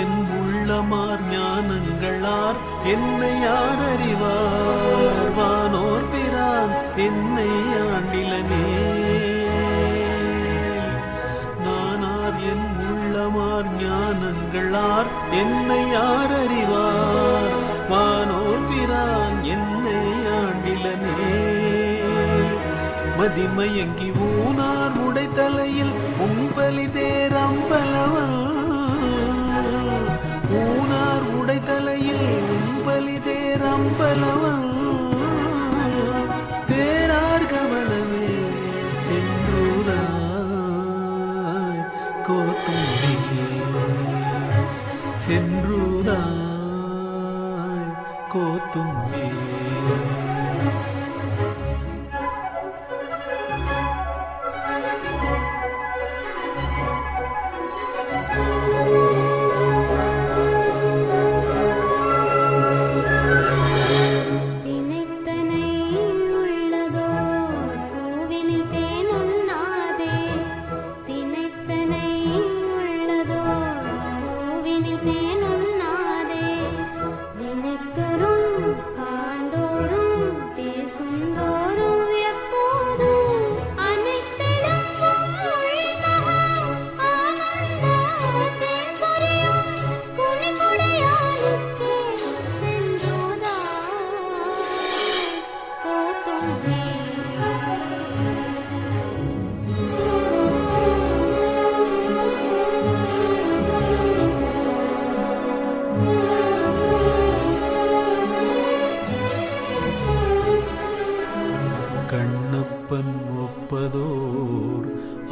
என் உள்ளமார் ஞானங்களார் என்னை யார் அறிவார் வானோர் பிரான் என்னை ஆண்டிலனே. நானார் என் உள்ளமார் ஞானங்களார் என்னை யார் அறிவார் வானோர் பிரான் என்னை ஆண்டிலனே. மதிமயங்கி ஊனார் தேரம்பலவல் தேரார் கமலமே சென்றுதாய். கோத்தும்பி சென்றுதாய். கோத்தும்பி ने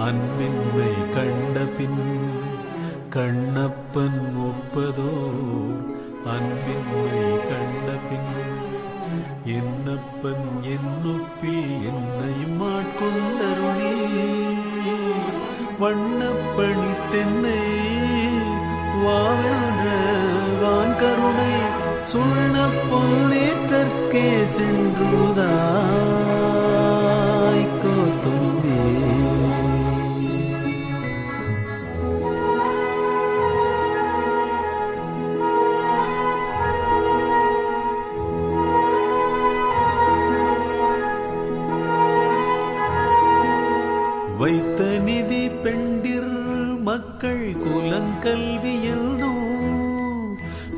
அன்பின்மை கண்ட பின் கண்ணப்பன் ஒப்பதோர். அன்பின்மை கண்ட பின் என்னப்பன் என்னொப்பில் என்னையும் ஆட்கொண்டருளி. வண்ணப்பணி தென்னை வாழ வான் கருணை சுண்ண பொன்னேற்றற்கே சென்றுதான் வைத்த நிதி பெண்டிர் மக்கள் குலங்கல்வி குலங்கல்வியல்னோ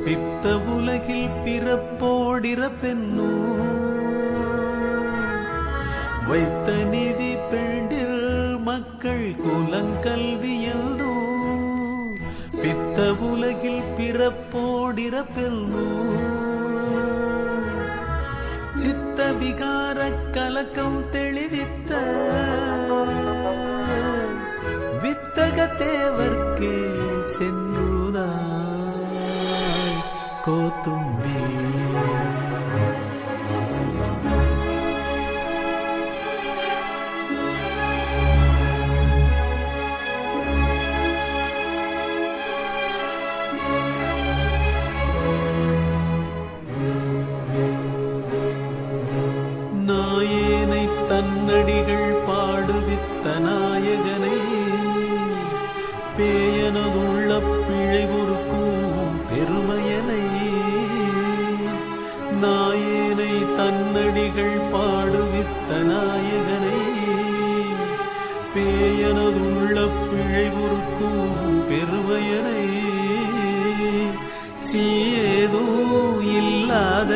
பித்த உலகில் பிறப்போடிற வைத்த நிதி பெண்டிர் மக்கள் குலங்கல்வி குலங்கல்வியல்னோ பித்த உலகில் பிறப்போடிற சித்த விகார கலக்கம் தெளிவித்த தேவர்க்கே சென்றுதாய் கோத்தும் தன்னடிகள் பாடுவித்த நாயகனை பேயனதுள்ள பிழை பொறுக்கும் பெருமையனை சீதோ இல்லாத